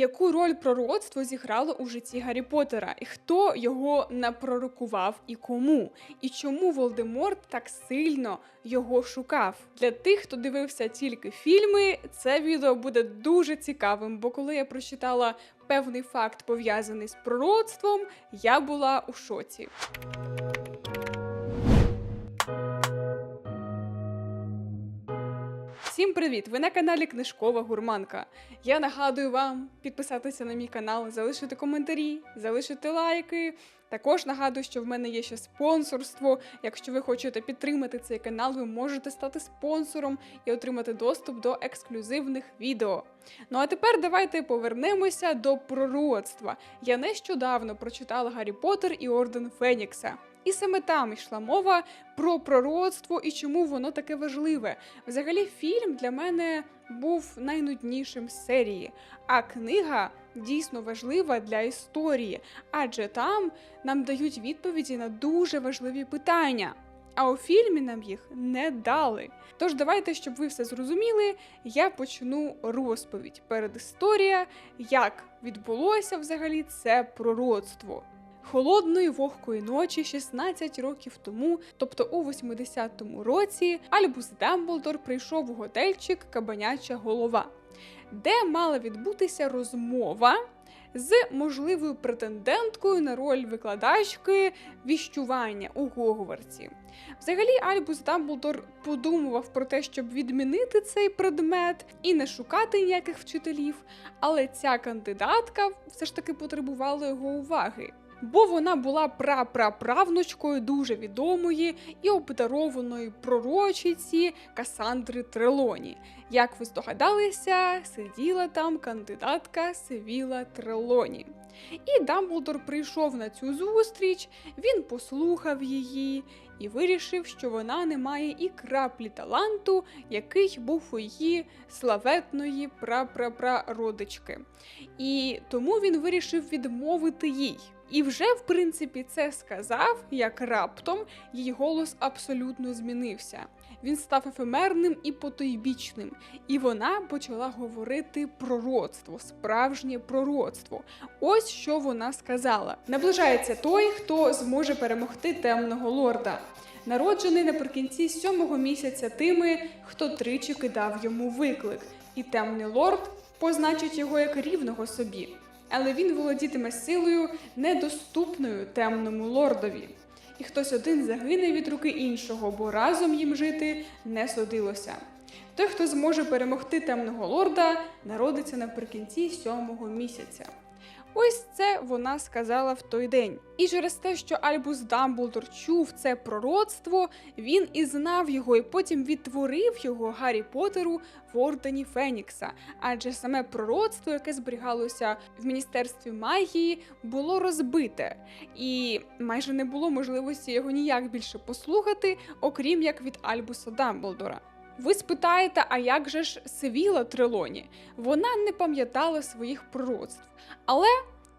яку роль пророцтво зіграло у житті Гаррі Поттера, і хто його напророкував і кому, і чому Волдеморт так сильно його шукав. Для тих, хто дивився тільки фільми, це відео буде дуже цікавим, бо коли я прочитала певний факт пов'язаний з пророцтвом, я була у шоці. Всім привіт! Ви на каналі Книжкова Гурманка. Я нагадую вам підписатися на мій канал, залишити коментарі, залишити лайки. Також нагадую, що в мене є ще спонсорство. Якщо ви хочете підтримати цей канал, ви можете стати спонсором і отримати доступ до ексклюзивних відео. Ну а тепер давайте повернемося до пророцтва. Я нещодавно прочитала Гаррі Поттер і Орден Фенікса. І саме там йшла мова про пророцтво і чому воно таке важливе. Взагалі, фільм для мене був найнуднішим з серії, а книга дійсно важлива для історії, адже там нам дають відповіді на дуже важливі питання. А у фільмі нам їх не дали. Тож давайте, щоб ви все зрозуміли, я почну розповідь. Передісторія, як відбулося взагалі це пророцтво. Холодної вогкої ночі, 16 років тому, тобто у 80-му році, Альбус Дамблдор прийшов у готельчик Кабаняча голова, де мала відбутися розмова з можливою претенденткою на роль викладачки віщування у Гогвартсі. Взагалі, Альбус Дамблдор подумував про те, щоб відмінити цей предмет і не шукати ніяких вчителів, але ця кандидатка все ж таки потребувала його уваги бо вона була прапраправнучкою дуже відомої і обдарованої пророчиці Касандри Трелоні. Як ви здогадалися, сиділа там кандидатка Севіла Трелоні. І Дамблдор прийшов на цю зустріч, він послухав її і вирішив, що вона не має і краплі таланту, який був у її славетної прапрапрародички. І тому він вирішив відмовити їй. І вже, в принципі, це сказав, як раптом її голос абсолютно змінився. Він став ефемерним і потойбічним, і вона почала говорити пророцтво, справжнє пророцтво. Ось що вона сказала: наближається той, хто зможе перемогти темного лорда. Народжений наприкінці сьомого місяця тими, хто тричі кидав йому виклик, і темний лорд позначить його як рівного собі але він володітиме силою недоступною темному лордові. І хтось один загине від руки іншого, бо разом їм жити не судилося. Той, хто зможе перемогти темного лорда, народиться наприкінці сьомого місяця. Ось це вона сказала в той день. І через те, що Альбус Дамблдор чув це пророцтво, він і знав його, і потім відтворив його Гаррі Поттеру в Ордені Фенікса. Адже саме пророцтво, яке зберігалося в міністерстві магії, було розбите, і майже не було можливості його ніяк більше послухати, окрім як від Альбуса Дамблдора. Ви спитаєте, а як же ж Севіла Трелоні? Вона не пам'ятала своїх пророцтв. Але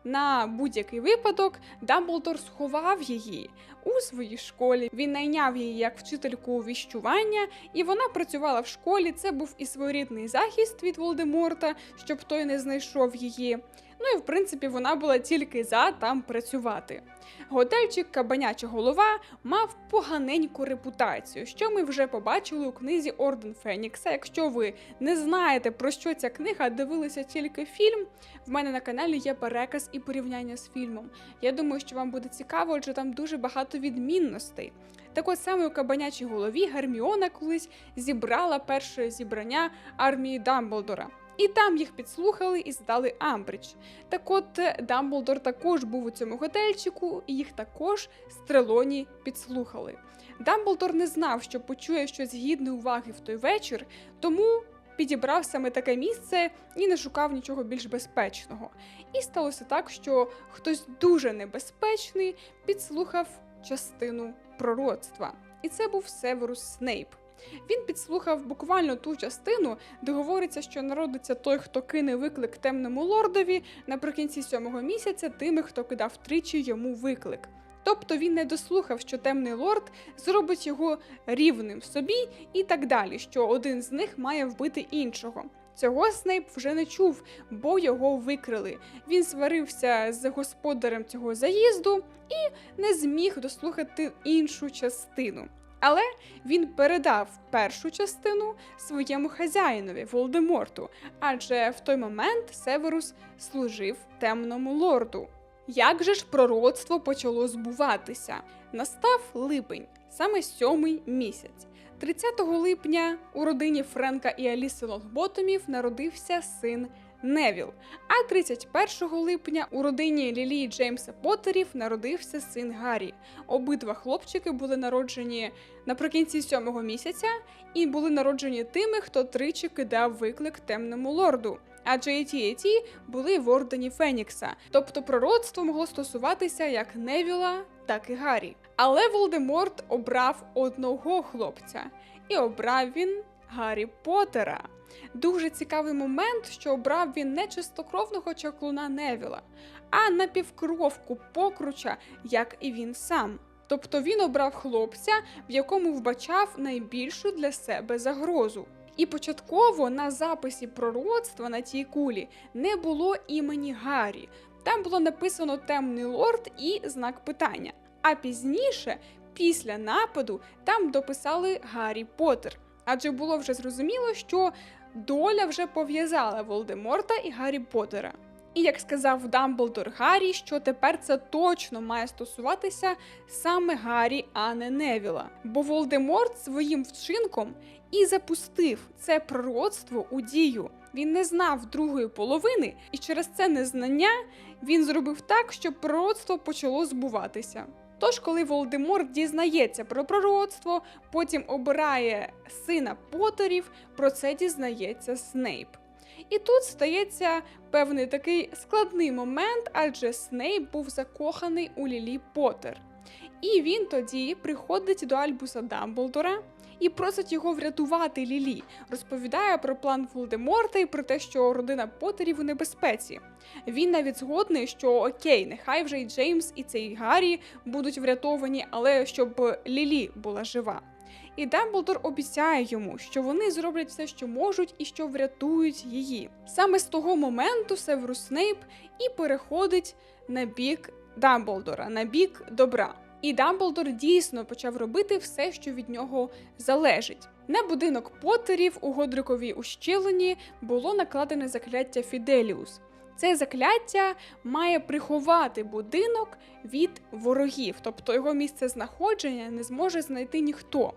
на будь-який випадок Дамблдор сховав її у своїй школі. Він найняв її як вчительку віщування, і вона працювала в школі. Це був і своєрідний захист від Волдеморта, щоб той не знайшов її. Ну і в принципі вона була тільки за там працювати. Готельчик Кабаняча голова мав поганеньку репутацію, що ми вже побачили у книзі Орден Фенікса. Якщо ви не знаєте про що ця книга, дивилися тільки фільм. В мене на каналі є переказ і порівняння з фільмом. Я думаю, що вам буде цікаво, адже там дуже багато відмінностей. Так от саме у Кабанячій голові Герміона колись зібрала перше зібрання армії Дамблдора. І там їх підслухали і здали Амбридж. Так от е, Дамблдор також був у цьому готельчику, і їх також стрелоні підслухали. Дамблдор не знав, що почує щось гідне уваги в той вечір, тому підібрав саме таке місце і не шукав нічого більш безпечного. І сталося так, що хтось дуже небезпечний підслухав частину пророцтва. І це був Северус Снейп. Він підслухав буквально ту частину, де говориться, що народиться той, хто кине виклик темному лордові наприкінці сьомого місяця, тими, хто кидав тричі йому виклик. Тобто він не дослухав, що темний лорд зробить його рівним собі і так далі, що один з них має вбити іншого. Цього Снейп вже не чув, бо його викрили. Він сварився з господарем цього заїзду і не зміг дослухати іншу частину. Але він передав першу частину своєму хазяїнові Волдеморту, адже в той момент Северус служив темному лорду. Як же ж пророцтво почало збуватися? Настав липень, саме сьомий місяць. 30 липня у родині Френка і Аліси Лонгботомів народився син Невіл. А 31 липня у родині Лілії Джеймса Поттерів народився син Гаррі. Обидва хлопчики були народжені наприкінці сьомого місяця і були народжені тими, хто тричі кидав виклик темному лорду. Адже і ті, і ті були в ордені Фенікса, тобто пророцтво могло стосуватися як Невіла, так і Гаррі. Але Волдеморт обрав одного хлопця, і обрав він Гаррі Поттера. Дуже цікавий момент, що обрав він не чистокровного чаклуна Невіла, а напівкровку покруча, як і він сам. Тобто він обрав хлопця, в якому вбачав найбільшу для себе загрозу. І початково на записі пророцтва на тій кулі не було імені Гаррі. Там було написано темний лорд і знак питання. А пізніше, після нападу, там дописали Гаррі Поттер. Адже було вже зрозуміло, що доля вже пов'язала Волдеморта і Гаррі Поттера. І як сказав Дамблдор Гаррі, що тепер це точно має стосуватися саме Гаррі, а не Невіла. Бо Волдеморт своїм вчинком і запустив це пророцтво у дію. Він не знав другої половини, і через це незнання він зробив так, щоб пророцтво почало збуватися. Тож, коли Волдеморт дізнається про пророцтво, потім обирає сина Поттерів, про це дізнається Снейп. І тут стається певний такий складний момент, адже Снейп був закоханий у Лілі Поттер. І він тоді приходить до Альбуса Дамблдора і просить його врятувати Лілі, розповідає про план Волдеморта і про те, що родина Поттерів у небезпеці. Він навіть згодний, що окей, нехай вже і Джеймс, і цей Гаррі будуть врятовані, але щоб Лілі була жива. І Дамблдор обіцяє йому, що вони зроблять все, що можуть, і що врятують її. Саме з того моменту Северус Снейп і переходить на бік Дамблдора, на бік добра. І Дамблдор дійсно почав робити все, що від нього залежить. На будинок Поттерів у Годриковій ущелині було накладене закляття Фіделіус. Це закляття має приховати будинок від ворогів, тобто його місце знаходження не зможе знайти ніхто.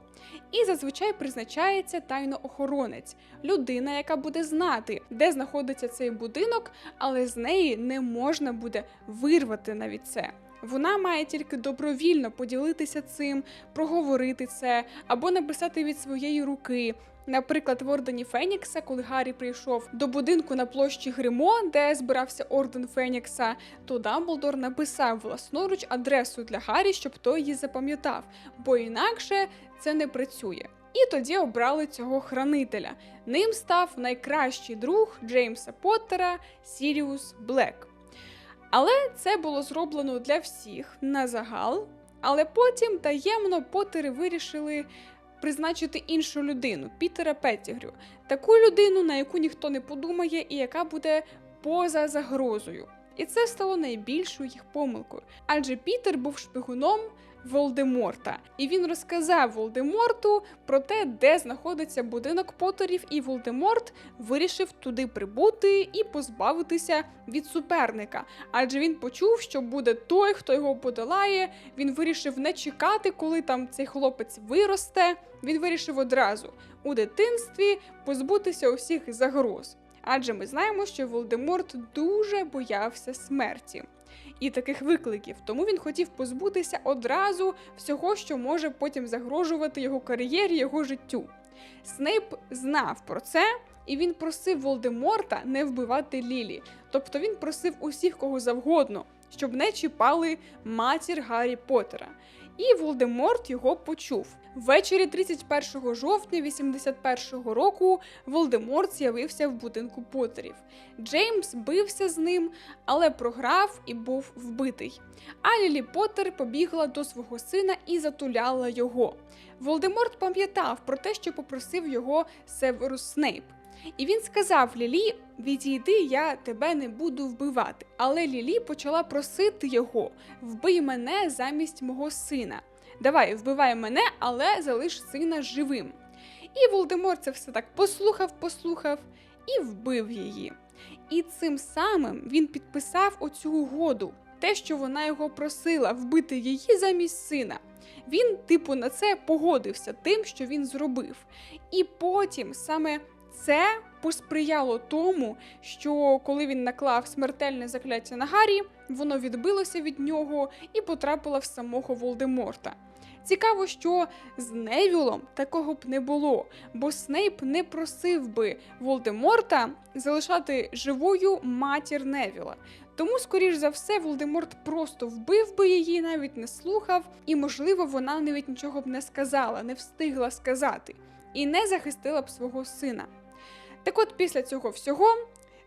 І зазвичай призначається тайноохоронець, людина, яка буде знати, де знаходиться цей будинок, але з неї не можна буде вирвати навіть це. Вона має тільки добровільно поділитися цим, проговорити це або написати від своєї руки. Наприклад, в ордені Фенікса, коли Гаррі прийшов до будинку на площі Гримо, де збирався орден Фенікса, то Дамблдор написав власноруч адресу для Гаррі, щоб той її запам'ятав, бо інакше це не працює. І тоді обрали цього хранителя. Ним став найкращий друг Джеймса Поттера Сіріус Блек. Але це було зроблено для всіх на загал. Але потім таємно Поттери вирішили призначити іншу людину Пітера Петтігрю. Таку людину, на яку ніхто не подумає, і яка буде поза загрозою. І це стало найбільшою їх помилкою. Адже Пітер був шпигуном Волдеморта, і він розказав Волдеморту про те, де знаходиться будинок Поттерів, і Волдеморт вирішив туди прибути і позбавитися від суперника. Адже він почув, що буде той, хто його подолає. Він вирішив не чекати, коли там цей хлопець виросте. Він вирішив одразу у дитинстві позбутися усіх загроз. Адже ми знаємо, що Волдеморт дуже боявся смерті і таких викликів, тому він хотів позбутися одразу всього, що може потім загрожувати його кар'єрі, його життю. Снейп знав про це, і він просив Волдеморта не вбивати Лілі. Тобто він просив усіх кого завгодно, щоб не чіпали матір Гаррі Поттера. І Волдеморт його почув. Ввечері 31 жовтня 81-го року Волдеморт з'явився в будинку Поттерів. Джеймс бився з ним, але програв і був вбитий. А Лілі Поттер побігла до свого сина і затуляла його. Волдеморт пам'ятав про те, що попросив його Северус Снейп. І він сказав Лілі: Відійди, я тебе не буду вбивати. Але Лілі почала просити його: вбий мене замість мого сина. Давай, вбивай мене, але залиш сина живим. І Волдемор це все так послухав, послухав і вбив її. І цим самим він підписав оцю угоду, те, що вона його просила вбити її замість сина. Він, типу, на це погодився тим, що він зробив. І потім саме це посприяло тому, що коли він наклав смертельне закляття на Гаррі, воно відбилося від нього і потрапило в самого Волдеморта. Цікаво, що з Невілом такого б не було, бо Снейп не просив би Волдеморта залишати живою матір Невіла. Тому, скоріш за все, Волдеморт просто вбив би її, навіть не слухав, і, можливо, вона навіть нічого б не сказала, не встигла сказати, і не захистила б свого сина. Так от, після цього всього,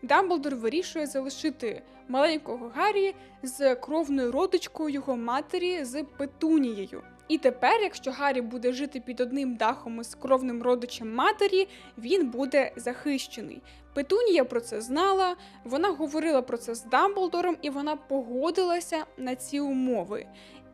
Дамблдор вирішує залишити маленького Гаррі з кровною родичкою його матері з Петунією. І тепер, якщо Гаррі буде жити під одним дахом із кровним родичем матері, він буде захищений. Петунія про це знала, вона говорила про це з Дамблдором, і вона погодилася на ці умови.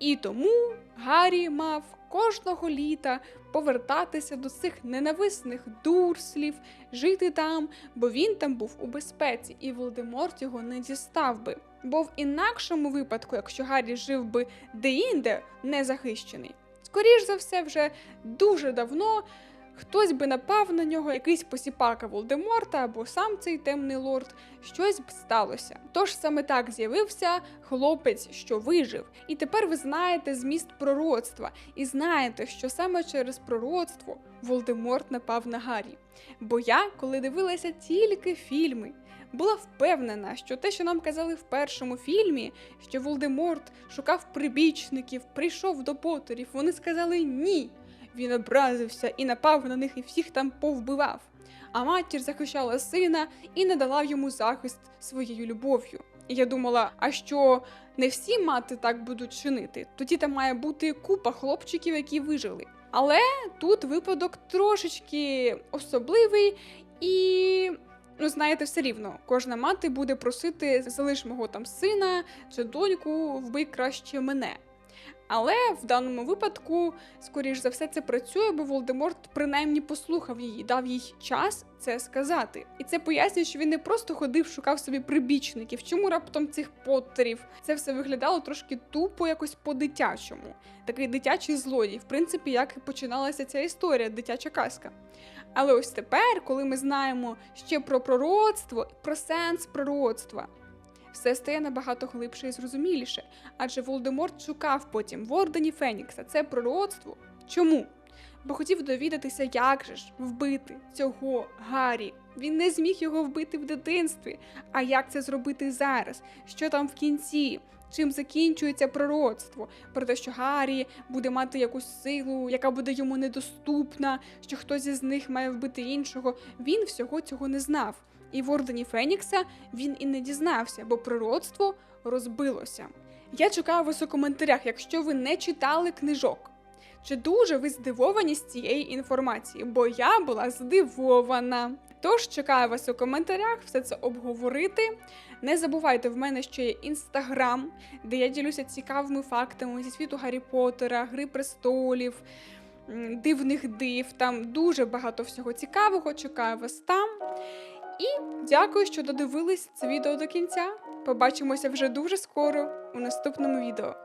І тому Гаррі мав кожного літа повертатися до цих ненависних дурслів, жити там, бо він там був у безпеці, і Волдеморт його не дістав би. Бо в інакшому випадку, якщо Гаррі жив би де-інде незахищений, скоріш за все, вже дуже давно хтось би напав на нього, якийсь посіпака Волдеморта або сам цей темний лорд, щось б сталося. Тож саме так з'явився хлопець, що вижив. І тепер ви знаєте зміст пророцтва, і знаєте, що саме через пророцтво Волдеморт напав на Гаррі. Бо я, коли дивилася тільки фільми, була впевнена, що те, що нам казали в першому фільмі, що Волдеморт шукав прибічників, прийшов до Поттерів, вони сказали ні. Він образився і напав на них і всіх там повбивав. А матір захищала сина і надала йому захист своєю любов'ю. І я думала, а що не всі мати так будуть чинити? Тоді там має бути купа хлопчиків, які вижили. Але тут випадок трошечки особливий і. Ну, знаєте, все рівно, кожна мати буде просити залиш мого там сина чи доньку, вбий краще мене. Але в даному випадку, скоріш за все, це працює, бо Волдеморт принаймні послухав її, дав їй час це сказати. І це пояснює, що він не просто ходив, шукав собі прибічників. Чому раптом цих поттерів? Це все виглядало трошки тупо, якось по-дитячому. Такий дитячий злодій, в принципі, як і починалася ця історія, дитяча казка. Але ось тепер, коли ми знаємо ще про пророцтво, про сенс пророцтва все стає набагато глибше і зрозуміліше, адже Волдеморт шукав потім в Ордені Фенікса це пророцтво. Чому? Бо хотів довідатися, як же ж вбити цього Гаррі. Він не зміг його вбити в дитинстві. А як це зробити зараз? Що там в кінці? Чим закінчується пророцтво? Про те, що Гаррі буде мати якусь силу, яка буде йому недоступна, що хтось із них має вбити іншого. Він всього цього не знав і в Ордені Фенікса він і не дізнався, бо пророцтво розбилося. Я чекаю вас у коментарях, якщо ви не читали книжок. Чи дуже ви здивовані з цієї інформації? Бо я була здивована. Тож чекаю вас у коментарях все це обговорити. Не забувайте, в мене ще є інстаграм, де я ділюся цікавими фактами зі світу Гаррі Поттера, Гри престолів, дивних див. Там дуже багато всього цікавого. Чекаю вас там. І дякую, що додивились це відео до кінця. Побачимося вже дуже скоро у наступному відео.